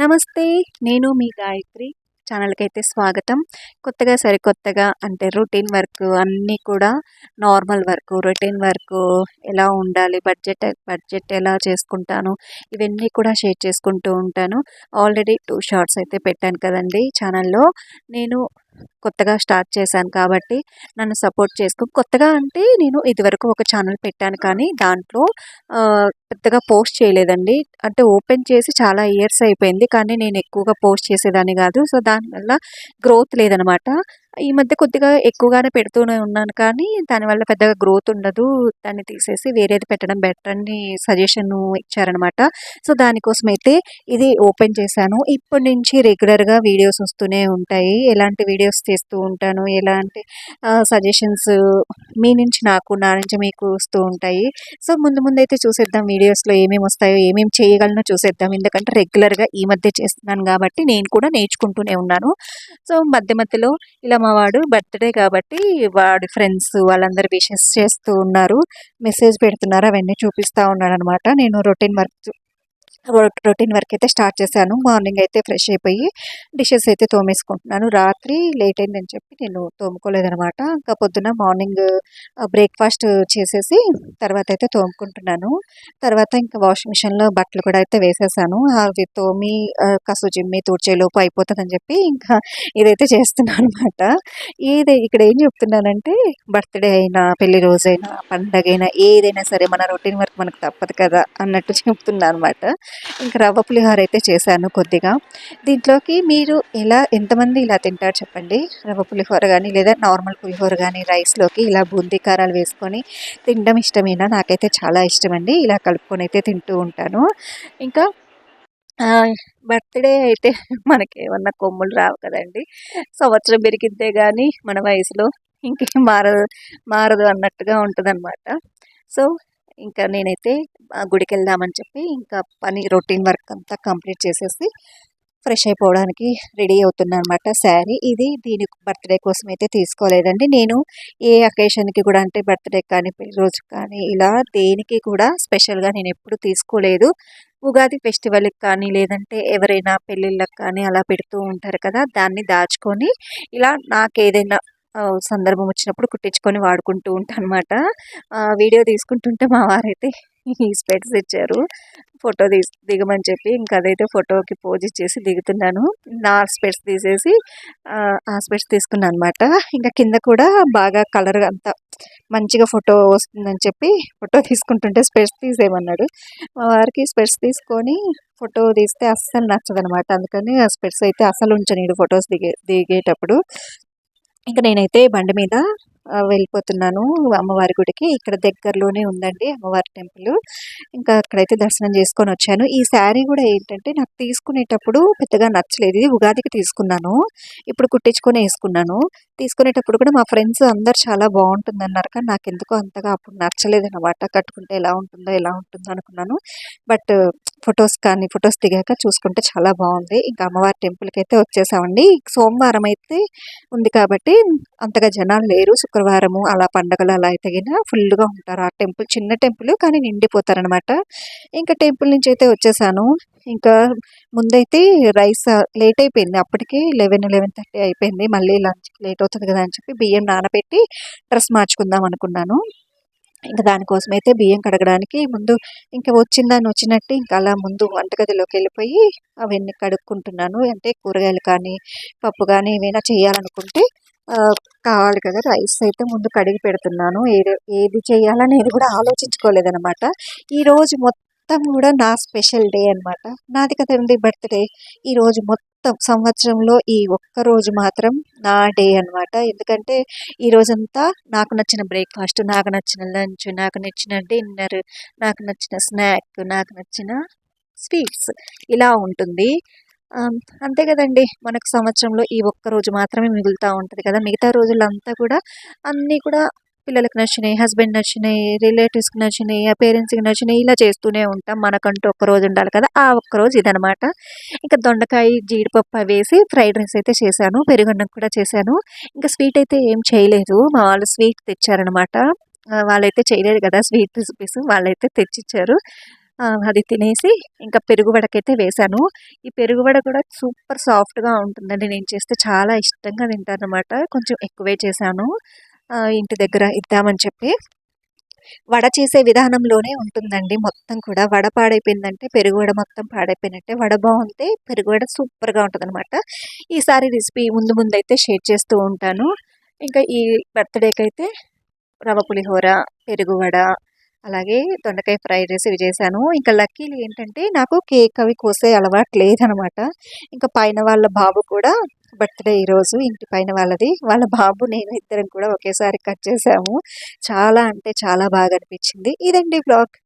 నమస్తే నేను మీ గాయత్రి. ఛానల్కి అయితే స్వాగతం. కొత్తగా సరికొత్తగా అంటే రొటీన్ వర్క్ అన్నీ కూడా నార్మల్ వర్క్ రొటీన్ వర్క్ ఎలా ఉండాలి బడ్జెట్ బడ్జెట్ ఎలా చేసుకుంటాను ఇవన్నీ కూడా షేర్ చేసుకుంటూ ఉంటాను. ఆల్రెడీ టూ షార్ట్స్ అయితే పెట్టాను కదండి ఛానల్లో. నేను కొత్తగా స్టార్ట్ చేశాను కాబట్టి నన్ను సపోర్ట్ చేసుకో కొత్తగా అంటే నేను ఇదివరకు ఒక ఛానల్ పెట్టాను కానీ దాంట్లో పెద్దగా పోస్ట్ చేయలేదండి. అంటే ఓపెన్ చేసి చాలా ఇయర్స్ అయిపోయింది. కానీ నేను ఎక్కువగా పోస్ట్ చేసేదాన్ని కాదు. సో దానివల్ల గ్రోత్ లేదనమాట. ఈ మధ్య కొద్దిగా ఎక్కువగానే పెడుతూనే ఉన్నాను. కానీ దానివల్ల పెద్దగా గ్రోత్ ఉండదు. దాన్ని తీసేసి వేరేది పెట్టడం బెటర్ అని సజెషన్ ఇచ్చారనమాట. సో దానికోసం అయితే ఇది ఓపెన్ చేశాను. ఇప్పటి నుంచి రెగ్యులర్గా వీడియోస్ వస్తూనే ఉంటాయి. ఎలాంటి వీడియోస్ చేస్తూ ఉంటాను? ఎలాంటి సజెషన్స్ మీ నుంచి నాకు నా నుంచి మీకు వస్తూ ఉంటాయి. సో ముందు ముందు అయితే చూసేద్దాం వీడియోస్లో ఏమేమి వస్తాయో ఏమేమి చేయగలనో చూసేద్దాం. ఎందుకంటే రెగ్యులర్గా ఈ మధ్య చేస్తున్నాను కాబట్టి నేను కూడా నేర్చుకుంటూనే ఉన్నాను. సో మధ్య మధ్యలో ఇలా మా వాడు బర్త్డే కాబట్టి వాడి ఫ్రెండ్స్ వాళ్ళందరూ విషెస్ చేస్తూ ఉన్నారు. మెసేజ్ పెడుతున్నారు అవన్నీ చూపిస్తూ ఉన్నాడు అనమాట నేను రొటీన్ వర్క్ రొటీన్ వర్క్ అయితే స్టార్ట్ చేశాను. మార్నింగ్ అయితే ఫ్రెష్ అయిపోయి డిషెస్ అయితే తోమేసుకుంటున్నాను. రాత్రి లేట్ అయిందని చెప్పి నేను తోముకోలేదనమాట ఇంకా పొద్దున మార్నింగ్ బ్రేక్ఫాస్ట్ చేసేసి తర్వాత అయితే తోముకుంటున్నాను. తర్వాత ఇంకా వాషింగ్ మిషన్లో బట్టలు కూడా అయితే వేసేసాను. అవి తోమి కసు జిమ్మి తూడ్చేలోపు అయిపోతుందని చెప్పి ఇంకా ఇదైతే చేస్తున్నాను అనమాట ఏది ఇక్కడ ఏం చెప్తున్నానంటే బర్త్డే అయినా పెళ్ళి రోజైనా పండగ అయినా ఏదైనా సరే మన రొటీన్ వర్క్ మనకు తప్పదు కదా అన్నట్టు చెప్తున్నాను అనమాట ఇంకా రవ్వ పులిహోర అయితే చేశాను కొద్దిగా. దీంట్లోకి మీరు ఎలా ఎంతమంది ఇలా తింటారు చెప్పండి? రవ్వ పులిహోర కానీ లేదా నార్మల్ పులిహోర కానీ రైస్లోకి ఇలా బూందీ కారాలు వేసుకొని తినడం ఇష్టమేనా? నాకైతే చాలా ఇష్టమండి. ఇలా కలుపుకొని అయితే తింటూ ఉంటాను. ఇంకా బర్త్డే అయితే మనకి ఏమన్నా కొమ్ములు రావు కదండి. సంవత్సరం పెరిగితే కానీ మన వయసులో ఇంకేం మారదు మారదు అన్నట్టుగా ఉంటుందన్నమాట. సో ఇంకా నేనైతే గుడికి వెళ్దామని చెప్పి ఇంకా పని రొటీన్ వర్క్ అంతా కంప్లీట్ చేసేసి ఫ్రెష్ అయిపోవడానికి రెడీ అవుతున్నాను అనమాట శారీ. ఇది దీని బర్త్డే కోసం అయితే తీసుకోలేదండి. నేను ఏ అకేషన్కి కూడా అంటే బర్త్డే కానీ పెళ్ళి రోజు కానీ ఇలా దేనికి కూడా స్పెషల్గా నేను ఎప్పుడు తీసుకోలేదు. ఉగాది ఫెస్టివల్కి కానీ లేదంటే ఎవరైనా పెళ్ళిళ్ళకి కానీ అలా పెడుతూ ఉంటారు కదా దాన్ని దాచుకొని ఇలా నాకు ఏదైనా సందర్భం వచ్చినప్పుడు కుట్టించుకొని వాడుకుంటూ ఉంటాను అనమాట వీడియో తీసుకుంటుంటే మా వారైతే ఈ స్పెట్స్ ఇచ్చారు. ఫోటో తీసి దిగమని చెప్పి ఇంకా అదైతే ఫోటోకి పోజ్ ఇచ్చేసి దిగుతున్నాను. నా స్పెట్స్ తీసేసి ఆ, ఆ స్పెట్స్ తీసుకున్నాను అనమాట ఇంకా కింద కూడా బాగా కలర్ అంతా మంచిగా ఫోటో వస్తుందని చెప్పి ఫోటో తీసుకుంటుంటే స్పెట్స్ తీసేయమన్నాడు. మా వారికి స్పెట్స్ తీసుకొని ఫోటో తీస్తే అస్సలు నచ్చదనమాట. అందుకని ఆ స్పెట్స్ అయితే అసలు ఉంచనీడు ఫొటోస్ దిగే దిగేటప్పుడు. ఇంకా నేనైతే బండి మీద వెళ్ళిపోతున్నాను అమ్మవారి గుడికి. ఇక్కడ దగ్గరలోనే ఉందండి అమ్మవారి టెంపుల్. ఇంకా అక్కడైతే దర్శనం చేసుకొని వచ్చాను. ఈ శారీ కూడా ఏంటంటే నాకు తీసుకునేటప్పుడు పెద్దగా నచ్చలేదు. ఇది ఉగాదికి తీసుకున్నాను. ఇప్పుడు కుట్టించుకొని వేసుకున్నాను. తీసుకునేటప్పుడు కూడా మా ఫ్రెండ్స్ అందరు చాలా బాగుంటుంది అన్నారు కానీ నాకు ఎందుకో అంతగా అప్పుడు నచ్చలేదు అనమాట కట్టుకుంటే ఎలా ఉంటుందో ఎలా ఉంటుందో అనుకున్నాను. బట్ ఫొటోస్ కానీ ఫొటోస్ దిగాక చూసుకుంటే చాలా బాగుంది. ఇంకా అమ్మవారి టెంపుల్కి అయితే వచ్చేసామండి. సోమవారం అయితే ఉంది కాబట్టి అంతగా జనాలు లేరు. శుక్రవారము అలా పండగలు అలా అయితే ఫుల్గా ఉంటారు. ఆ టెంపుల్ చిన్న టెంపుల్ కానీ నిండిపోతారనమాట ఇంకా టెంపుల్ నుంచి అయితే వచ్చేసాను. ఇంకా ముందైతే రైస్ లేట్ అయిపోయింది. అప్పటికి లెవెన్ లెవెన్ థర్టీ అయిపోయింది. మళ్ళీ లంచ్కి లేట్ అవుతుంది కదా అని చెప్పి బియ్యం నానబెట్టి డ్రెస్ మార్చుకుందాం అనుకున్నాను. ఇంకా దానికోసం అయితే బియ్యం కడగడానికి ముందు ఇంకా వచ్చిందని వచ్చినట్టు ఇంకా అలా ముందు వంటగదిలోకి వెళ్ళిపోయి అవన్నీ కడుక్కుంటున్నాను. అంటే కూరగాయలు కానీ పప్పు కానీ ఏమైనా చేయాలనుకుంటే కావాలి కదా రైస్ అయితే ముందు కడిగి పెడుతున్నాను. ఏది ఏది చేయాలనేది కూడా ఆలోచించుకోలేదనమాట ఈరోజు మొత్తం కూడా నా స్పెషల్ డే అనమాట నాది కదండి బర్త్డే. ఈ రోజు మొత్తం సంవత్సరంలో ఈ ఒక్క రోజు మాత్రం నా డే అన్నమాట. ఎందుకంటే ఈ రోజంతా నాకు నచ్చిన బ్రేక్ఫాస్ట్ నాకు నచ్చిన లంచ్ నాకు నచ్చిన డిన్నర్ నాకు నచ్చిన స్నాక్ నాకు నచ్చిన స్వీట్స్ ఇలా ఉంటుంది. అంతే కదండి. మనకు సంవత్సరంలో ఈ ఒక్క రోజు మాత్రమే మిగులుతూ ఉంటుంది కదా. మిగతా రోజులంతా కూడా అన్నీ కూడా పిల్లలకు నచ్చినాయి హస్బెండ్ నచ్చినాయి రిలేటివ్స్కి నచ్చినాయి ఆ పేరెంట్స్కి నచ్చినాయి ఇలా చేస్తూనే ఉంటాం. మనకంటూ ఒక్క రోజు ఉండాలి కదా ఆ ఒక్క రోజు ఇదనమాట. ఇంకా దొండకాయ జీడిపప్పు వేసి ఫ్రైడ్ రైస్ అయితే చేశాను పెరుగన్నం కూడా చేశాను. ఇంకా స్వీట్ అయితే ఏం చేయలేదు. మా వాళ్ళు స్వీట్ తెచ్చారనమాట. వాళ్ళైతే చేయలేదు కదా స్వీట్ రెసిపీస్ వాళ్ళైతే తెచ్చిచ్చారు. అది తినేసి ఇంకా పెరుగువడకైతే వేశాను. ఈ పెరుగువడ కూడా సూపర్ సాఫ్ట్గా ఉంటుందండి. నేను చేస్తే చాలా ఇష్టంగా తింటాను అనమాట కొంచెం ఎక్కువే చేశాను. ఇంటి దగ్గర ఇద్దామని చెప్పి వడ చేసే విధానంలోనే ఉంటుందండి మొత్తం కూడా. వడ పాడైపోయిందంటే పెరుగు వడ మొత్తం పాడైపోయినట్టే. వడ బాగుంటే పెరుగు వడ సూపర్గా ఉంటుంది అనమాట ఈసారి రెసిపీ ముందు ముందు అయితే షేర్ చేస్తూ ఉంటాను. ఇంకా ఈ బర్త్డేకి అయితే రవ పులిహోర పెరుగు వడ అలాగే దొండకాయ ఫ్రైడ్ రైస్ ఇవి చేశాను. ఇంకా లక్కీలు ఏంటంటే నాకు కేక్ అవి కోసే అలవాటు లేదనమాట ఇంకా పైన వాళ్ళ బాబు కూడా బర్త్డే ఈరోజు ఇంటి పైన వాళ్ళది. వాళ్ళ బాబు నేను ఇద్దరం కూడా ఒకేసారి కట్ చేసాము. చాలా అంటే చాలా బాగా అనిపించింది. ఇదండి బ్లాగ్.